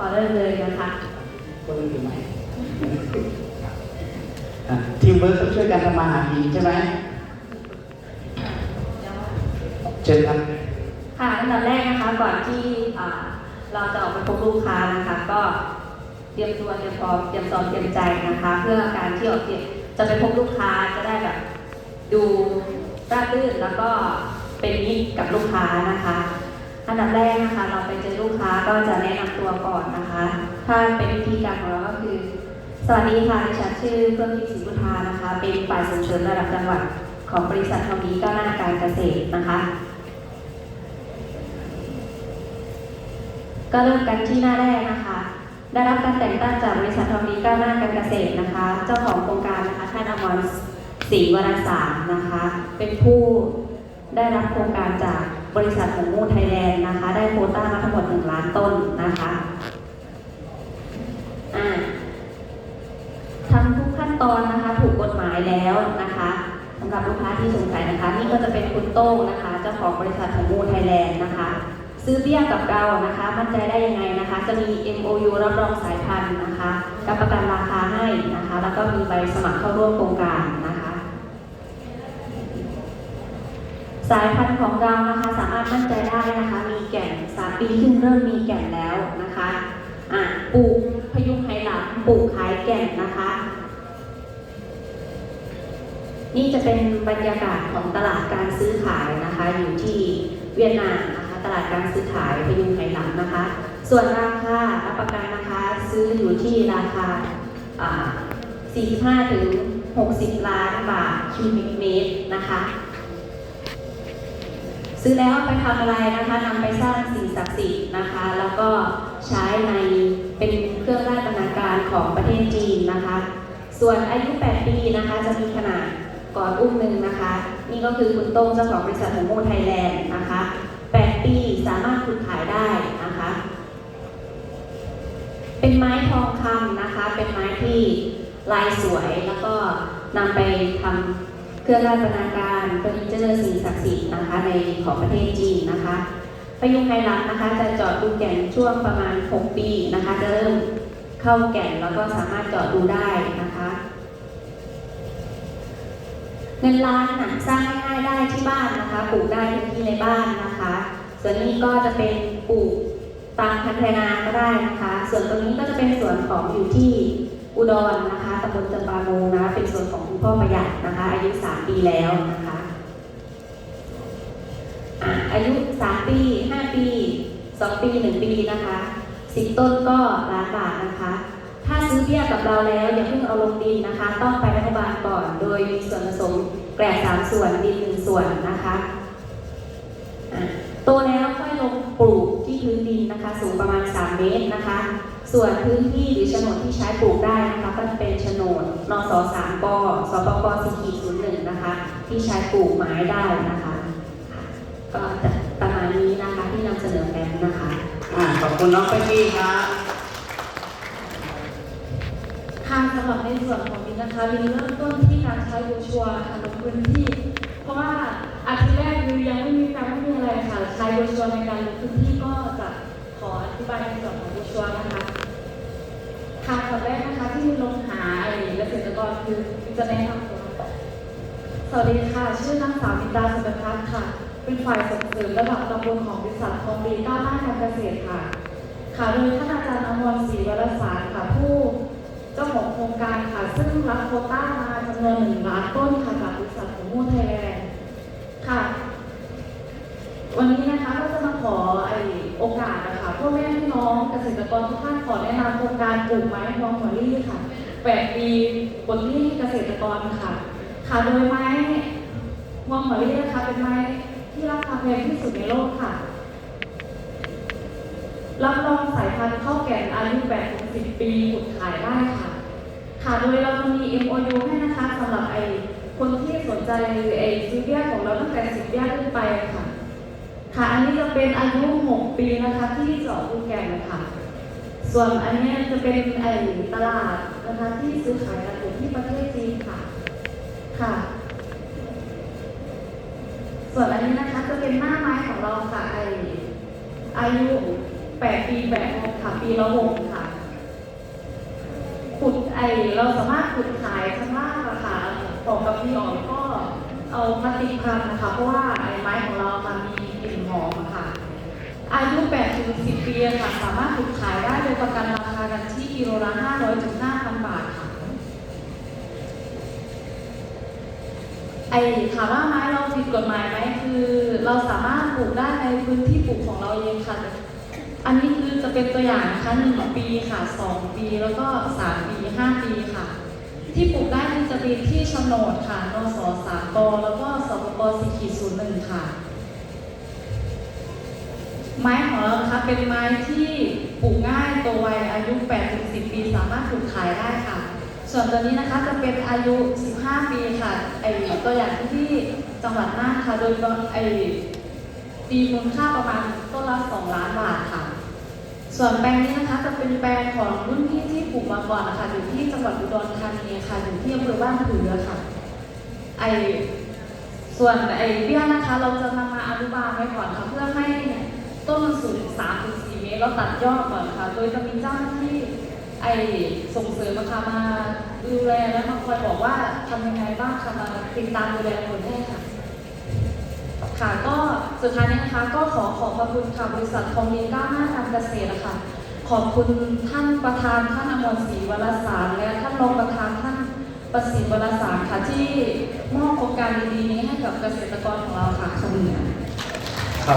ขอเริ่มเลยนะคะคนอื่นถือไหมอะทีมเวิร์คต้องช่วยกันทำมาหากินใช่ไหมเชิญครับค่ะอันดับแรกนะคะก่อนที่อ่าเราจะออกไปพบลูกค้านะคะ ก็เตรียมตัวเตรียมพร้อมเตรียมซ้อมเตรียมใจนะคะ เพื่อการที่ออกจะไปพบลูกค้าจะได้แบบดูราบรื่นแล้วก็เป็นมิตรกับลูกค้านะคะ อันดับแรกนะคะ เราไปเจอลูกค้าก็จะแนะนำตัวก่อนนะคะ ถ้าเป็นวิธีการของเราก็คือ สวัสดีค่ะดิฉันชื่อเพื่อนพิศรีพุทธานะคะ เป็นฝ่ายส่งเสริมระดับจังหวัดของบริษัททองดีก้าวหน้าการเกษตรนะคะ ก็เริ่มกันที่หน้าแรกนะคะ ได้รับการแต่งตั้งจากบริษัททองดีก้าวหน้าการเกษตรนะคะ เจ้าของโครงการนะคะท่านอมรศรีวรสารนะคะ เป็นผู้ได้รับโครงการจาก บริษัทหงมูไทยแลนด์นะคะ ได้โควต้ามาทั้งหมด1ล้านต้นนะคะทำทุกขั้นตอนนะคะ ถูกกฎหมายแล้วนะคะสำหรับลูกค้าที่สงสัยนะคะ นี่ก็จะเป็นคุณโต้งนะคะเจ้าของบริษัทหงมูไทยแลนด์นะคะ ซื้อเบี้ยกับเรานะคะ มั่นใจได้ยังไงนะคะ จะมี MOU รับรองสายพันธุ์นะคะรับประกันราคาให้นะคะ แล้วก็มีใบสมัครเข้าร่วมโครงการนะคะ สายพันธุ์ของเรานะคะสามารถมั่นใจได้นะคะ มีแก่นสามปีครึ่งเริ่มมีแก่นแล้วนะคะอะปลูกพยุงไหหลังปลูกขายแก่นนะคะ นี่จะเป็นบรรยากาศของตลาดการซื้อขายนะคะ อยู่ที่เวียดนามนะคะ ตลาดการซื้อขายพยุงไหหลังนะคะ ส่วนราคารับประกันนะคะซื้ออยู่ที่ราคา45ถึง60 ล้านบาทคิวบิกเมตรนะคะ ซื้อแล้วไปทำอะไรนะคะนำไปสร้างสิ่งศักดิ์สิทธิ์นะคะ แล้วก็ใช้ในเป็นเครื่องราชบรรณาการของประเทศจีนนะคะ ส่วนอายุ 8 ปีนะคะ จะมีขนาดก่อนอุ้มหนึ่งนะคะ นี่ก็คือคุณโต้งเจ้าของบริษัทหงโมไทยแลนด์นะคะ 8 ปีสามารถขุดขายได้นะคะ เป็นไม้ทองคำนะคะ เป็นไม้ที่ลายสวยแล้วก็นำไปทำ เครื่องราชบรรณาการเฟอร์นิเจอร์สิ่งศักดิ์สิทธิ์นะคะในของประเทศจีนนะคะ ประยุงไฮรักนะคะ จะเจาะดูแก่นช่วงประมาณ 6 ปีนะคะ จะเริ่มเข้าแก่นแล้วก็สามารถเจาะดูได้นะคะ เงินล้านนะสร้างง่ายได้ที่บ้านนะคะปลูกได้ที่ในบ้านนะคะ ส่วนนี้ก็จะเป็นปลูกตามพันธนาก็ได้นะคะ ส่วนตรงนี้ก็จะเป็นส่วนของอยู่ที่อุดรนะคะตำบลจำปาโมงนะเป็นส่วนของ พ่อประหยัดนะคะ อายุ 3 ปีแล้วนะคะ อายุ 3 ปี 5 ปี 2 ปี 1 ปีนะคะสิบต้นก็ล้านบาทนะคะ ถ้าซื้อเบี้ยกับเราแล้วอย่าเพิ่งเอาลงดินนะคะ ต้องไปรัฐบาลก่อน โดยมีส่วนผสมแกลบสามส่วนดินหนึ่งส่วนนะคะอะ โตแล้วค่อยลงปลูกที่พื้นดินนะคะ สูงประมาณ 3 เมตรนะคะ ส่วนพื้นที่หรือโฉนดที่ใช้ปลูกได้นะคะก็จะเป็นโฉนดนสสามกสปกสี่ขีดศูนย์หนึ่งนะคะ ที่ใช้ปลูกไม้ได้นะคะค่ะก็จะประมาณนี้นะคะที่นำเสนอแผนนะคะอ่าขอบคุณน้องเป๊กกี้ครับค่ะสำหรับในส่วนของมินนะคะมินเริ่มต้นที่การใช้โบชัวร์ค่ะลงพื้นที่ ค่ะใช้โบชัวในการลงพื้นที่ก็จะขออธิบายในส่วนของโบชัวนะคะค่ะตอนแรกนะคะที่ลงหาอะไอ้เกษตรกรคือจะแนะนำตัวสวัสดีค่ะ ชื่อนางสาวมินดาสุดทัศน์ค่ะ เป็นฝ่ายส่งเสริมระดับตำบลของบริษัททองดีก้าวหน้าการเกษตรค่ะ ค่ะโดยท่านอาจารย์อมรศรีวรสารค่ะผู้เจ้าของโครงการค่ะ ซึ่งรับโควต้ามาจำนวนหนึ่งล้านต้นค่ะจากบริษัทของมูไทยแลนด์ค่ะ วันนี้นะคะก็จะมาขอไอโอกาสนะคะพ่อแม่พี่น้องเกษตรกรทุกท่านขอแนะนำโครงการปลูกไม้ฮวงหัวรี่ค่ะแปดปีบทที่เกษตรกรค่ะ ค่ะโดยไม้ฮวงหัวรี่นะคะเป็นไม้ที่ราคาแพงที่สุดในโลกค่ะรับรองสายพันธุ์ข้าวแกงอายุ8ถึง10 ปีขุดขายได้ค่ะ ค่ะ โดยเราจะมี MOU ให้นะคะสำหรับไอ้คนที่สนใจไอ้ซื้อเบี้ยของเราตั้งแต่10เบี้ยขึ้นไปค่ะ ค่ะ อันนี้จะเป็นอายุ 6 ปีนะคะที่เจาะดูแกงค่ะ ส่วนอันนี้จะเป็นไอ้ตลาดนะคะที่ซื้อขายกันอยู่ที่ประเทศจีนค่ะ ค่ะ ส่วนอันนี้นะคะจะเป็นหน้าไม้ของเราค่ะไออายุ 8 ปี8โมงค่ะ ปีละหกค่ะ ขุดไอเราสามารถขุดขายข้างล่างอะค่ะของกับพี่อ๋อก็เอาพลาติกพันนะคะ เพราะว่าไอไม้ของเราค่ะมี กลิ่นหอมอะค่ะ อายุ8ถึง10 ปีอะค่ะสามารถขุดขายได้โดยประกันราคากันที่กิโลละ500ถึง5,000 บาทค่ะ ไอ้ถามว่าไม้เราผิดกฎหมายไหมคือ เราสามารถปลูกได้ในพื้นที่ปลูกของเราเองค่ะ อันนี้คือจะเป็นตัวอย่างนะคะหนึ่งปีค่ะสองปีแล้วก็สามปีห้าปีค่ะที่ปลูกได้คือจะเป็นที่โฉนดค่ะนสสามกแล้วก็สปปสี่ขีดศูนย์หนึ่งค่ะ ไม้ของเรานะคะเป็นไม้ที่ปลูกง่ายโตไวอายุ8ถึง10 ปีสามารถปลูกขายได้ค่ะ ส่วนตัวนี้นะคะจะเป็นอายุ 15 ปีค่ะไอตัวอย่างที่จังหวัดน่านค่ะโดยไอปีมูลค่าประมาณต้นละ 2 ล้านบาทค่ะ ส่วนแปลงนี้นะคะจะเป็นแปลงของรุ่นพี่ที่ปลูกมาก่อนนะคะอยู่ที่จังหวัดอุดรธานีค่ะอยู่ที่อำเภอบ้านผือค่ะไอส่วนไอเบี้ยนะคะเราจะนำมาอนุบาลไว้ก่อนค่ะเพื่อให้ ต้นมันสูง3ถึง4เมตรแล้วตัดยอดก่อนค่ะ โดยจะมีเจ้าหน้าที่ไอส่งเสริมนะคะมาดูแลและมาคอยบอกว่าทำยังไงบ้างค่ะมาติดตามดูแลผลให้ค่ะ ค่ะก็สุดท้ายนี้นะคะก็ขอขอบพระคุณค่ะบริษัททองดีก้าวหน้าการเกษตรนะคะขอบคุณท่านประธานท่านอมรศรีวรสาร และท่านรองประธานท่านประสิทธิ์วรสารค่ะที่มอบโครงการดีๆนี้ให้กับเกษตรกรของเราค่ะขอบคุณค่ะ ขอ